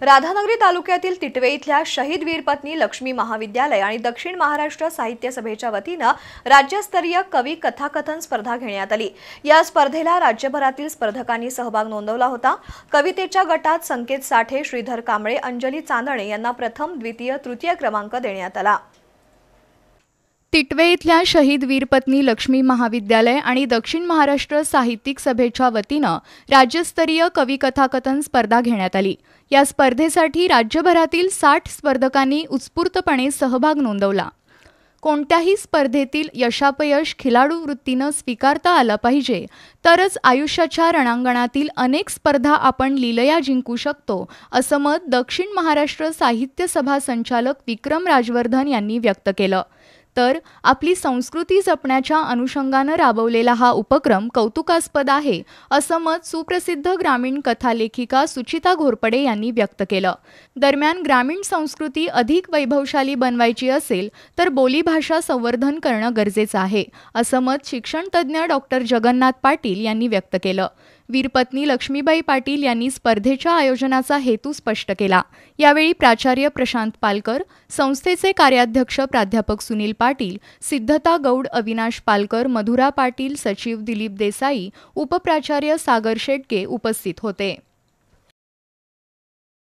राधानगरी तालुक्यातील तिटवे इथल्या शहीद वीरपत्नी लक्ष्मी महाविद्यालय आणि दक्षिण महाराष्ट्र साहित्य सभेच्या वतीनं राज्यस्तरीय कवी कथाकथन स्पर्धा घेण्यात आली. या स्पर्धेला राज्यभरातील स्पर्धकांनी सहभाग नोंदवला होता. कवितेच्या गटात संकेत साठे श्रीधर कांबळे अंजली चांदणे यांना प्रथम द्वितीय तृतीय क्रमांक देण्यात आला. तिटवे इथल्या शहीद वीरपत्नी लक्ष्मी महाविद्यालय आणि दक्षिण महाराष्ट्र साहित्यिक सभेच्या वतीनं राज्यस्तरीय कवी कथाकथन स्पर्धा घेण्यात आली. या स्पर्धेसाठी राज्यभरातील साठ स्पर्धकांनी उत्स्फूर्तपणे सहभाग नोंदवला. कोणत्याही स्पर्धेतील यशापयश खिलाडू वृत्तीनं स्वीकारता आलं पाहिजे तरच आयुष्याच्या रणांगणातील अनेक स्पर्धा आपण लिलया जिंकू शकतो असं मत दक्षिण महाराष्ट्र साहित्य सभा संचालक विक्रम राजवर्धन यांनी व्यक्त केलं. तर आपली संस्कृती जपण्याच्या अनुषंगानं राबवलेला हा उपक्रम कौतुकास्पद आहे असं मत सुप्रसिद्ध ग्रामीण कथालेखिका सुचिता घोरपडे यांनी व्यक्त केलं. दरम्यान ग्रामीण संस्कृती अधिक वैभवशाली बनवायची असेल तर बोलीभाषा संवर्धन करणं गरजेचं आहे असं मत शिक्षणतज्ज्ञ डॉक्टर जगन्नाथ पाटील यांनी व्यक्त केलं. वीरपत्नी लक्ष्मीबाई पाटील यांनी स्पर्धेच्या आयोजनाचा हेतू स्पष्ट केला. यावेळी प्राचार्य प्रशांत पालकर संस्थेचे कार्याध्यक्ष प्राध्यापक सुनील पाटील सिद्धता गौड अविनाश पालकर मधुरा पाटील सचिव दिलीप देसाई उपप्राचार्य सागर शेटके उपस्थित होते.